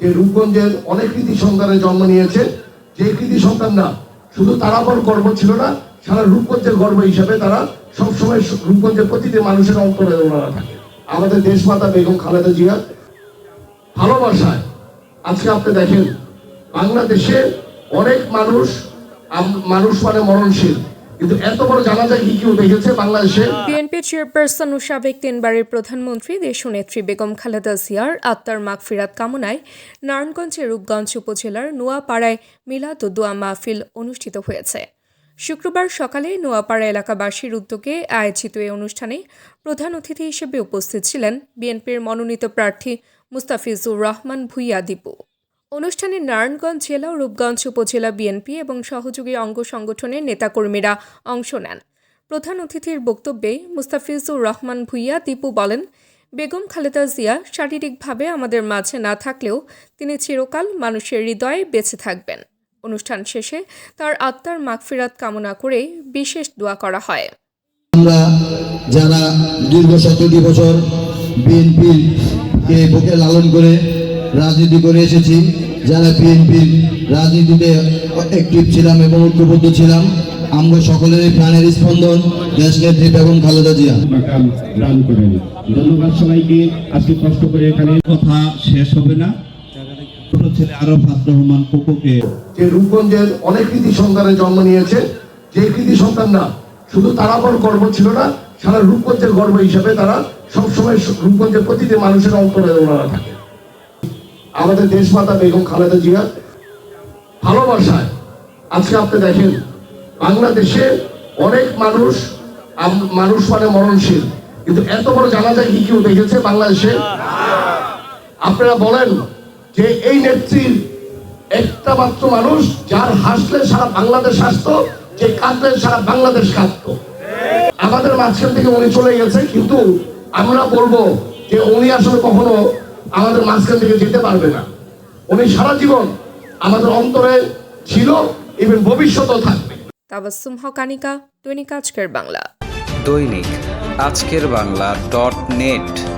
যে রূপগঞ্জের অনেক কৃতি সন্তানের জন্ম নিয়েছে, যে কৃতি সন্তানরা শুধু তারা বড় গর্ব ছিল না, সারা রূপগঞ্জের গর্ব হিসাবে তারা সবসময় রূপগঞ্জের প্রতিটি মানুষের অন্তরে ওনারা থাকে। আমাদের দেশমাতা বেগম খালেদা জিয়া ভালোবাসায় আজকে আপনি দেখেন, বাংলাদেশে অনেক মানুষ মানুষ মানে মরণশীল। কিন্তু এত বড় জানাজা কি কেউ দেখেছে বাংলাদেশে? বিএনপি চেয়ারপারসন ও সাবেক তিনবারের প্রধানমন্ত্রী, দেশনেত্রী বেগম খালেদা জিয়ার আত্মার মাগফিরাত কামনায় নারায়ণগঞ্জের রূপগঞ্জ উপজেলার নোয়াপাড়ায় মিলাদ দোয়া মাহফিল অনুষ্ঠিত হয়েছে। শুক্রবার সকালে নোয়াপাড়া এলাকাবাসীর উদ্যোগে আয়োজিত এই অনুষ্ঠানে প্রধান অতিথি হিসেবে উপস্থিত ছিলেন বিএনপির মনোনীত প্রার্থী মুস্তাফিজুর রহমান ভুইয়া দীপু। অনুষ্ঠানে নারায়ণগঞ্জ জেলা ও রূপগঞ্জ উপজেলা বিএনপি এবং সহযোগী অঙ্গ সংগঠনের নেতাকর্মীরা অংশ নেন। প্রধান অতিথির বক্তব্যে মুস্তাফিজুর রহমান ভুইয়া, দীপু বলেন, বেগম খালেদা জিয়া শারীরিকভাবে আমাদের মাঝে না থাকলেও তিনি চিরকাল মানুষের হৃদয়ে বেঁচে থাকবেন। অনুষ্ঠান শেষে তার আত্মার মাগফিরাত কামনা করে বিশেষ দোয়া করা হয়। আমরা যারা দীর্ঘ সতেরোটি বছর বিএনপির কে বুকে লালন করে রাজনীতি করে এসেছি। যারা বিএনপির রাজনীতিতে অ্যাক্টিভ ছিলাম এবং ঐক্যবদ্ধ ছিলাম আমরা সকলেরই প্রাণের স্পন্দন। দেশনেত্রী বেগম খালেদা জিয়া। দান করেন। ধন্যবাদ সবাইকে। আজকে কষ্ট করে এখানে কথা শেষ হবে না। ছোট ছেলে আরফাত রহমান কোকোকে। যে রূপগঞ্জের অনেক কৃতি সন্তানের জন্ম নিয়েছে যে কৃতি সন্তানরা শুধু তারা বড় গর্ব ছিল না সারা রূপগঞ্জের গর্ব হিসাবে তারা সবসময় রূপগঞ্জের প্রতিটি মানুষের অন্তরে ওনারা থাকে। আমাদের দেশমাতা বেগম খালেদা জিয়া ভালোবাসায়। আজকে আপনি দেখেন, বাংলাদেশে অনেক মানুষ মানুষ মানে মরণশীল। কিন্তু এত বড় জানাজা কি কেউ দেখেছে বাংলাদেশে? আপনারা বলেন যে এই নেত্রীর একটা মাত্র মানুষ যার হাসলে সারা বাংলাদেশ হাসতো, যে কাঁদলে সারা বাংলাদেশ কাঁদতো। আমাদের মাঝখান থেকে উনি চলে গেছে, কিন্তু আমরা বলব যে উনি আসলে কখনো আমাদের মাঝখান থেকে যেতে পারবে না। উনি সারা জীবন আমাদের অন্তরে ছিল ইভেন ভবিষ্যতও থাকবে। তাবাসুম হকানিকা দৈনিক আজকের বাংলা। দৈনিক আজকের বাংলা ডট নেট।